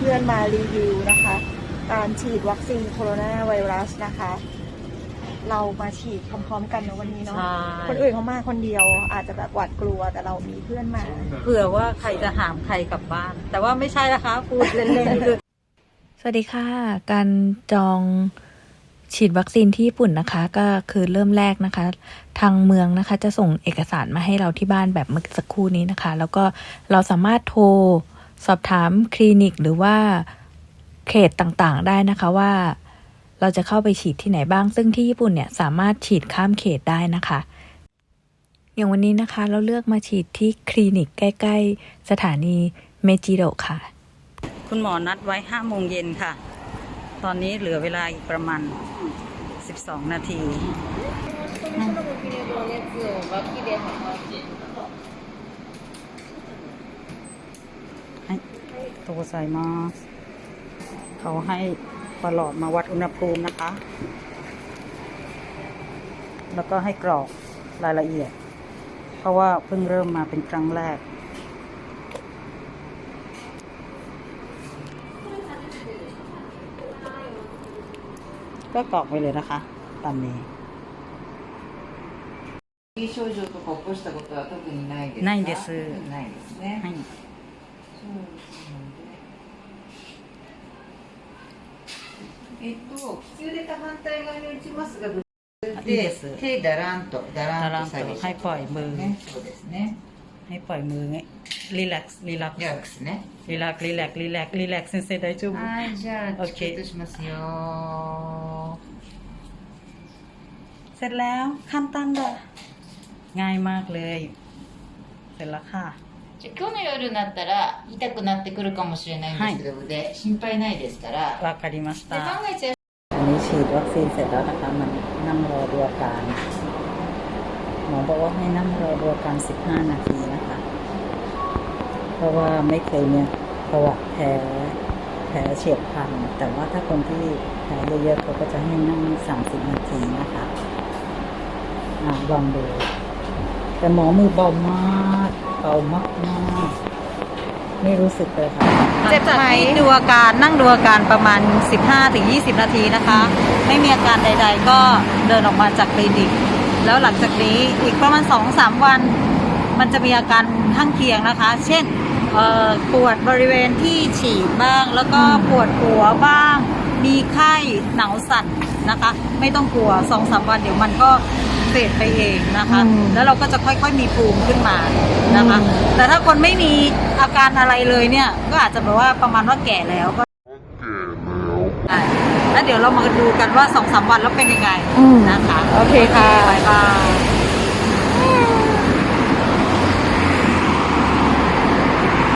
เพื่อนๆมารีวิวนะคะ การฉีดวัคซีนโคโรนาไวรัสนะคะ เรามาฉีดพร้อมๆกันเนอะวันนี้เนาะใช่ คนอื่นเขามาคนเดียว อาจจะแบบหวาดกลัวแต่เรามีเพื่อนมา เผื่อว่าใครจะหามใครกลับบ้าน แต่ว่าไม่ใช่นะคะพูดเล่นๆคือ สวัสดีค่ะ การจองฉีดวัคซีนที่ญี่ปุ่นนะคะ ก็คือเริ่มแรกนะคะ ทางเมืองนะคะ จะส่งเอกสารมาให้เราที่บ้านแบบเมื่อสักครู่นี้นะคะ แล้วก็เราสามารถโทร สอบถามคลินิกหรือว่าเขตต่างๆได้นะคะว่า เราจะเข้าไปฉีดที่ไหนบ้าง ซึ่งที่ญี่ปุ่นเนี่ยสามารถฉีดข้ามเขตได้นะคะ อย่างวันนี้นะคะเราเลือกมาฉีดที่คลินิกใกล้ ๆ สถานีเมจิโดะค่ะ คุณหมอนัดไว้ห้าโมงเย็นค่ะ ตอนนี้เหลือเวลาอีกประมาณ 12 นาที ให้ ตัวใส่มาเขาให้ประหลอดมาวัดอุณหภูมินะคะ แล้วก็ให้กรอกรายละเอียด เพราะว่าเพิ่งเริ่มมาเป็นครั้งแรก ก็กรอกไปเลยนะคะ ตามนี้ 後遺症状とか起こしたことは特にないですかないです特にないですね。はい。 そうですので。えっと、普通でた反対側に打ちますが、ぶあいいです手だらんと、だらんと下げちゃうはいปล่อยมือ ね。そうですね。 ให้ปล่อยมือไงรีแลกซ์รีแลกซ์ リラックスね。 รีแลกซ์รีแลกซ์รีแลกซ์รีแลกซ์เซนเซได้จุ๊บ はい、じゃあ、 オッケーチケットしますよ。 เสร็จแล้วขั้นตอนเลยง่ายมากเลย เสร็จแล้วค่ะ じゃあ今日の夜になったら痛くなってくるかもしれないんですけど、で心配ないですから、 วาかりましで万たが一 อันนี้ฉีดวัคซีนเสร็จแล้วนะคะ มันนั่งรอดูอาการหมอบอกว่าให้นั่งรอดูอาการ 15 นาทีนะคะ เพราะว่าไม่เคยเนี่ยประวัติแผลแผลเฉียบพลัน แต่ว่าถ้าคนที่แผลเยอะๆเขาก็จะให้นั่ง 30 นาทีนะคะอ่ะลองดู แต่หมอมือเบามากเ ก บามากมากๆไม่รู้สึกเลยค่ะเจ็บไหมดูอาการนั่งดูอาการประมาณ 15-20 นาทีนะคะ ไม่มีอาการใด ๆ ก็เดินออกมาจากคลินิก แล้วหลังจากนี้อีกประมาณ 2-3 วัน มันจะมีอาการข้างเคียงนะคะ เช่นเอ่อปวดบริเวณที่ฉีดบ้าง แล้วก็ปวดหัวบ้าง มีไข้หนาวสั่นนะคะ ไม่ต้องกลัว2-3วันเดี๋ยวมันก็ เฟดไปเองนะคะอืมแล้วเราก็จะค่อยๆมีภูมิขึ้นมานะคะอืมแต่ถ้าคนไม่มีอาการอะไรเลยเนี่ย ก็อาจจะแบบว่าประมาณว่าแก่แล้วก็ใช่แล้วเดี๋ยวเรามาดูกันว่าสองสามวันแล้วเป็นยังไงอืมนะคะ โอเคค่ะบายบาย